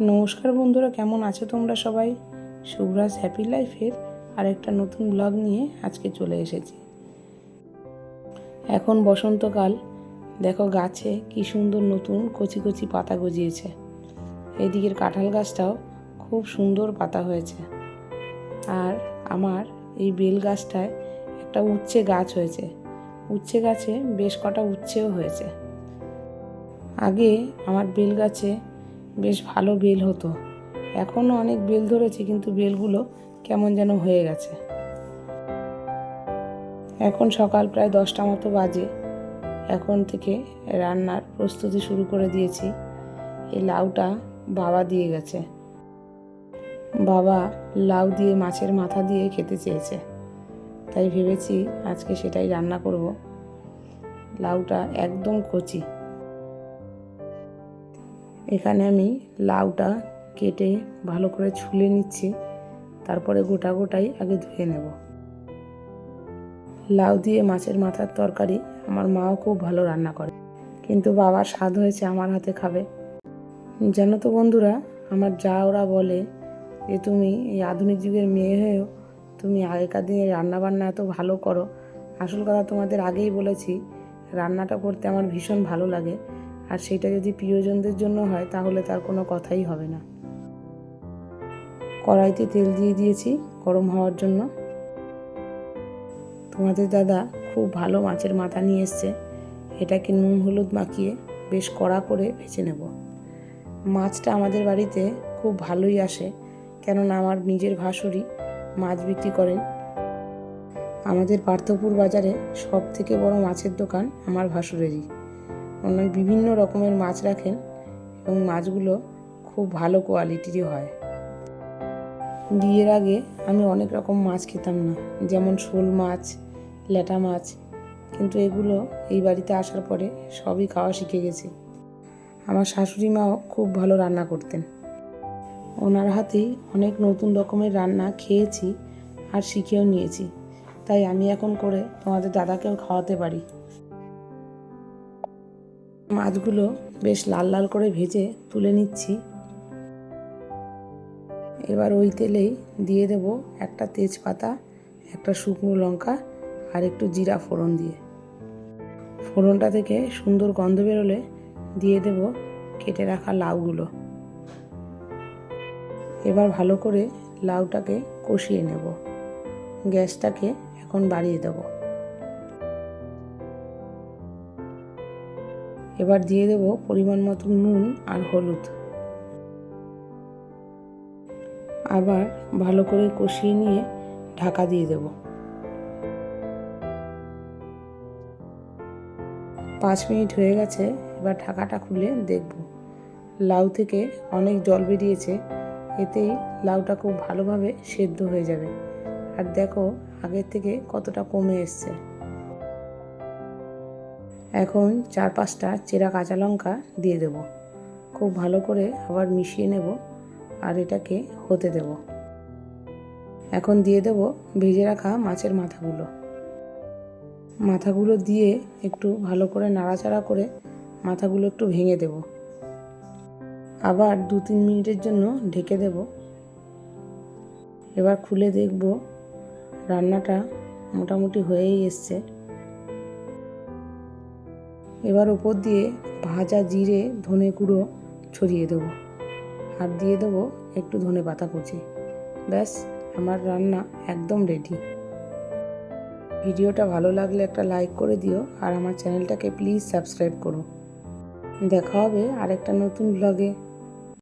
নমস্কার বন্ধুরা, কেমন আছো তোমরা সবাই? শুভ্রাজ হ্যাপি লাইফের আর একটা নতুন ব্লগ নিয়ে আজকে চলে এসেছি। এখন বসন্তকাল। দেখো গাছে কি সুন্দর নতুন কচি কচি পাতা গজিয়েছে। এদিকের কাঁঠাল গাছটাও খুব সুন্দর পাতা হয়েছে। আর আমার এই বেল গাছটায় একটা উচ্ছে গাছ হয়েছে। উচ্ছে গাছে বেশ কটা উচ্ছেও হয়েছে। আগে আমার বেল গাছে বেশ ভালো বেল হতো। এখনও অনেক বেল ধরেছে, কিন্তু বেলগুলো কেমন যেন হয়ে গেছে। এখন সকাল প্রায় দশটা মতো বাজে। এখন থেকে রান্নার প্রস্তুতি শুরু করে দিয়েছি। এই লাউটা বাবা দিয়ে গেছে। বাবা লাউ দিয়ে মাছের মাথা দিয়ে খেতে চেয়েছে। তাই ভেবেছি আজকে সেটাই রান্না করব। লাউটা একদম কচি। এখানে আমি লাউটা কেটে ভালো করে ছুলে নিচ্ছি। তারপরে গোটা গোটাই আগে ধুয়ে নেব। লাউ দিয়ে মাছের মাথার তরকারি আমার মাও খুব ভালো রান্না করে। কিন্তু বাবার স্বাদ হয়েছে আমার হাতে খাবে। জানো তো বন্ধুরা, আমার যা ওরা বলে যে তুমি এই আধুনিক যুগের মেয়ে হয়েও তুমি আগেকার দিনে রান্নাবান্না এত ভালো করো। আসল কথা তোমাদের আগেই বলেছি, রান্নাটা করতে আমার ভীষণ ভালো লাগে। আর সেটা যদি প্রিয়জনদের জন্য হয়, তাহলে তার কোনো কথাই হবে না। কড়াইতে তেল দিয়ে দিয়েছি গরম হওয়ার জন্য। তোমাদের দাদা খুব ভালো মাছের মাথা নিয়ে এসছে। এটাকে নুন হলুদ মাখিয়ে বেশ কড়া করে ভেজে নেব। মাছটা আমাদের বাড়িতে খুব ভালোই আসে, কেননা আমার নিজের ভাসুরি মাছ বিক্রি করেন। আমাদের পার্থপুর বাজারে সব থেকে বড় মাছের দোকান আমার ভাসুরেরই। অনেক বিভিন্ন রকমের মাছ রাখেন এবং মাছগুলো খুব ভালো কোয়ালিটিরই হয়। বিয়ের আগে আমি অনেক রকম মাছ খেতাম না, যেমন শোল মাছ ল্যাটা মাছ, কিন্তু এগুলো এই বাড়িতে আসার পরে সবই খাওয়া শিখে গেছি। আমার শাশুড়ি মাও খুব ভালো রান্না করতেন। ওনার হাতেই অনেক নতুন রকমের রান্না খেয়েছি আর শিখেও নিয়েছি। তাই আমি এখন করে তোমাদের দাদাকেও খাওয়াতে পারি। মাছগুলো বেশ লাল লাল করে ভেজে তুলে নিচ্ছি। এবার ওই তেলেই দিয়ে দেব একটা তেজপাতা, একটা শুকনো লঙ্কা আর একটু জিরা ফোড়ন দিয়ে। ফোড়নটা থেকে সুন্দর গন্ধ বেরোলে দিয়ে দেব কেটে রাখা লাউগুলো। এবার ভালো করে লাউটাকে কষিয়ে নেব। গ্যাসটাকে এখন বাড়িয়ে দেবো। এবার দিয়ে দেব পরিমাণ মতো নুন আর হলুদ। আবার ভালো করে কষিয়ে নিয়ে ঢাকা দিয়ে দেব। পাঁচ মিনিট হয়ে গেছে, এবার ঢাকাটা খুলে দেখব। লাউ থেকে অনেক জল বেরিয়েছে, এতেই লাউটা খুব ভালোভাবে সেদ্ধ হয়ে যাবে। আর দেখো আগের থেকে কতটা কমে এসছে। এখন চার পাঁচটা চেরা কাঁচা লঙ্কা দিয়ে দেব। খুব ভালো করে আবার মিশিয়ে নেব আর এটাকে হতে দেব। এখন দিয়ে দেব ভেজে রাখা মাছের মাথাগুলো। মাথাগুলো দিয়ে একটু ভালো করে নাড়াচাড়া করে মাথাগুলো একটু ভেঙে দেব। আবার দু তিন মিনিটের জন্য ঢেকে দেব। এবার খুলে দেখব রান্নাটা মোটামুটি হয়েই এসছে। এবার ওপর দিয়ে ভাজা জিরে ধনে গুঁড়ো ছড়িয়ে দেবো। আর দিয়ে দেবো একটু ধনে পাতা কুচি। ব্যাস, আমার রান্না একদম রেডি ভিডিওটা ভালো লাগলে একটা লাইক করে দিও আর আমার চ্যানেলটাকে প্লিজ সাবস্ক্রাইব করো। দেখা হবে আরেকটা নতুন ব্লগে